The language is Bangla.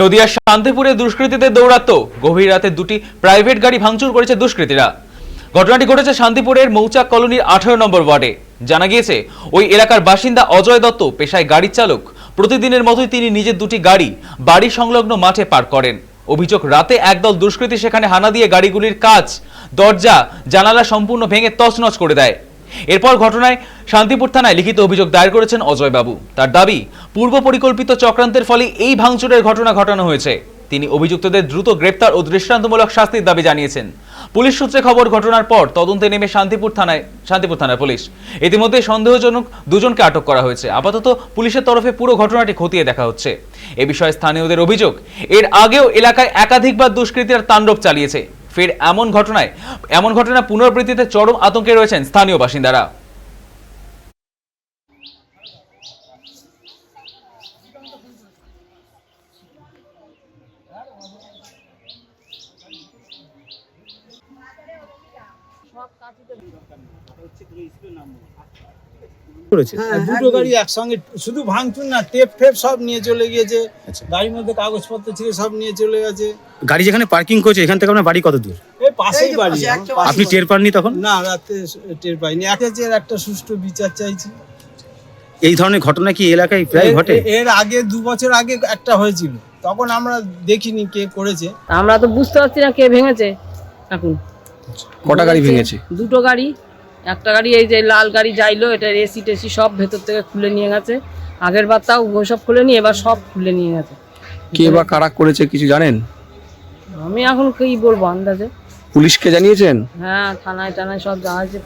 নদিয়ার শান্তিপুরে দুষ্কৃতীদের দৌরাত্ম। গভীর রাতে দুটি প্রাইভেট গাড়ি ভাঙচুর করেছে দুষ্কৃতীরা। ঘটনাটি ঘটেছে শান্তিপুরের মৌচাক কলোনির আঠারো নম্বর ওয়ার্ডে। জানা গিয়েছে, ওই এলাকার বাসিন্দা অজয় দত্ত, পেশায় গাড়ির চালক। প্রতিদিনের মতোই তিনি নিজের দুটি গাড়ি বাড়ি সংলগ্ন মাঠে পার করেন। অভিযোগ, রাতে একদল দুষ্কৃতী সেখানে হানা দিয়ে গাড়িগুলির কাজ, দরজা, জানালা সম্পূর্ণ ভেঙে তছনছ করে দেয়। এরপর ঘটনায় শান্তিপুর থানায় লিখিত অভিযোগ দায়ের করেছেন অজয় বাবু তার দাবি পূর্ব পরিকল্পিত চক্রান্তের ফলে এই ভাঙচুরের ঘটনা ঘটানো হয়েছে। তিনি অভিযুক্তদের দ্রুত গ্রেপ্তার ও দৃষ্টান্তমূলক শাস্তির দাবি জানিয়েছেন। পুলিশ সূত্রে খবর, ঘটনার পর তদন্তে নেমে শান্তিপুর থানায়, শান্তিপুর থানার পুলিশ। ইতিমধ্যে সন্দেহজনক দুজনকে আটক করা হয়েছে। আপাতত পুলিশের তরফে পুরো ঘটনাটি খতিয়ে দেখা হচ্ছে। এ বিষয়ে স্থানীয়দের অভিযোগ, এর আগেও এলাকায় একাধিকবার দুষ্কৃতীরা তাণ্ডব চালিয়েছে। ফের এমন ঘটনায়, এমন ঘটনা পুনরাবৃত্তিতে চরম আতঙ্কে রয়েছেন স্থানীয় বাসিন্দারা। দুটো গাড়ি একসঙ্গে শুধু ভাঙচুর না টেপ ফেপ সব নিয়ে চলে গিয়েছে। আচ্ছা। গাড়ির মধ্যে কাগজপত্র ছিল সব নিয়ে চলে গেছে। গাড়ি যেখানে পার্কিং করছে এখান থেকে আপনার বাড়ি কত দূর? এই পাশেই বাড়ি। আপনি টের পাননি তখন? না রাতে টের পাইনি। একটা যে একটা সুষ্ঠু বিচার চাইছি। এই ধরনের ঘটনা কি এলাকায় প্রায় ঘটে? এর আগে দু বছর আগে একটা হয়েছিল। তখন আমরা দেখিনি কে করেছে। আমরা তো বুঝতে পারছি না কে ভেঙেছে। এখন কটা গাড়ি ভেঙেছে? দুটো গাড়ি একটা গাড়ি এই যে লাল গাড়ি যাইলো এটা এসি টেসি সব ভেতর থেকে খুলে নিয়ে গেছে। আগের বার তাও সব খুলে নিয়ে এবার সব খুলে নিয়ে গেছে। কে বা কারা করেছে কিছু জানেন? আমি এখন কি বলব আন্দাজে? পুলিশকে জানিয়েছেন? হ্যাঁ থানায় টানায় সব জানাচ্ছে